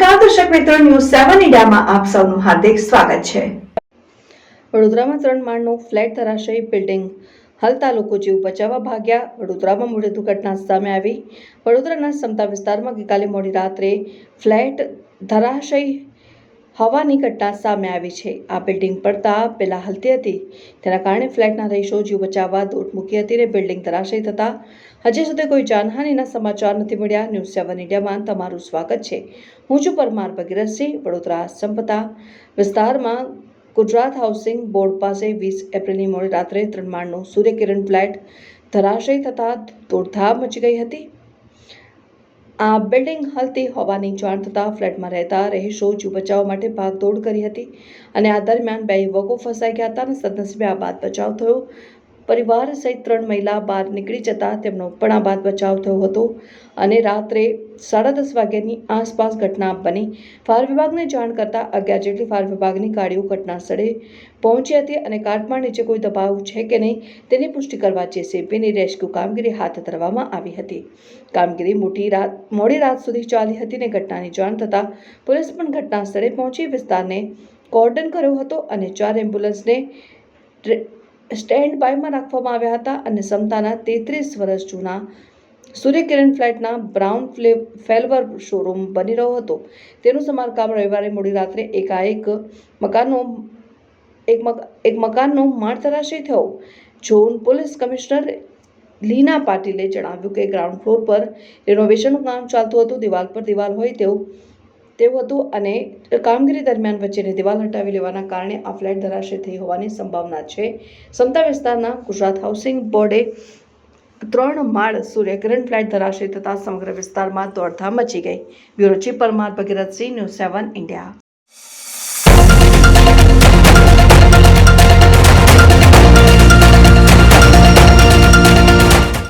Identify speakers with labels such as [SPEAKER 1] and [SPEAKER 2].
[SPEAKER 1] મિત્રો ન્યૂઝ સેવન ઇન્ડિયામાં આપ સૌનું હાર્દિક સ્વાગત છે.
[SPEAKER 2] વડોદરામાં ત્રણ માળનું ફ્લેટ ધરાશયી બિલ્ડિંગ. હલતા લોકો જીવ બચાવવા ભાગ્યા. વડોદરામાં મોટી દુર્ઘટના સામે આવી. વડોદરાના સમતા વિસ્તારમાં ગઈકાલે મોડી રાત્રે ફ્લેટ ધરાશયી હવાની ઘટના સામે આવી છે. આ બિલ્ડિંગ પડતા પહેલાં હલતી હતી. તેના કારણે ફ્લેટના રહીશો જીવ બચાવવા દોટ મૂકી હતી અને બિલ્ડિંગ ધરાશયી થતાં હજી સુધી કોઈ જાનહાનિના સમાચાર નથી મળ્યા. ન્યૂઝ સેવન ઇન્ડિયામાં તમારું સ્વાગત છે. હું છું પરમાર ભગીરથસિંહ, વડોદરા સંપતા વિસ્તારમાં ગુજરાત હાઉસિંગ બોર્ડ પાસે વીસ એપ્રિલની મોડી રાત્રે ત્રણ માળનો સૂર્યકિરણ ફ્લેટ ધરાશય થતાં દોડધામ મચી ગઈ હતી. આ બિલ્ડિંગ હલતી હોવાની જાણ થતાં ફ્લેટમાં રહેતા રહીશો જીવ બચાવવા માટે ભાગદોડ કરી હતી અને આ દરમિયાન બે યુવકો ફસાઈ ગયા હતા અને સદનસીબે આ બાદ બચાવ થયો. પરિવાર સહિત ત્રણ મહિલા બહાર નીકળી જતા તેમનો પણ બાદ બચાવ થયો હતો અને રાત્રે સાડા દસ વાગ્યાની આસપાસ ઘટના બની. ફાયર વિભાગને જાણ કરતાં અગિયાર જેટલી ફાયર વિભાગની ગાડીઓ ઘટના સ્થળે પહોંચી હતી અને કાટમાળ નીચે કોઈ દબાવ છે કે નહીં તેની પુષ્ટિ કરવા જેસીબીની રેસ્ક્યુ કામગીરી હાથ ધરવામાં આવી હતી. કામગીરી મોટી રાત, મોડી રાત સુધી ચાલી હતી અને ઘટનાની જાણ થતાં પોલીસ પણ ઘટના સ્થળે પહોંચી વિસ્તારને કોર્ડન કર્યો હતો અને ચાર એમ્બ્યુલન્સને સ્ટેન્ડ બાયમાં રાખવામાં આવ્યા હતા અને સમતાના તેત્રીસ વર્ષ જૂના સૂર્યકિરણ ફ્લેટના બ્રાઉન ફ્લે, ફેલ્વર શોરૂમ બની રહ્યો હતો. તેનું સમારકામ રવિવારે મોડી રાત્રે એકાએક મકાનનો, એક એક મકાનનો માળ તરાશી થયો. ઝોન પોલીસ કમિશનર લીના પાટીલે જણાવ્યું કે ગ્રાઉન્ડ ફ્લોર પર રિનોવેશનનું કામ ચાલતું હતું. દિવાલ પર દિવાલ હોય તેવું તેવું હતું અને કામગીરી દરમિયાન વચ્ચેની દિવાલ હટાવી લેવાના કારણે આ ફ્લેટ ધરાશય થઈ હોવાની સંભાવના છે. સમતા વિસ્તારના ગુજરાત હાઉસિંગ બોર્ડે ત્રણ માળ સૂર્યગ્રહણ ફ્લેટ ધરાશય થતાં સમગ્ર વિસ્તારમાં દોડધામ મચી ગઈ. Bureau chief Parmar Bhagirathsinh news seven India.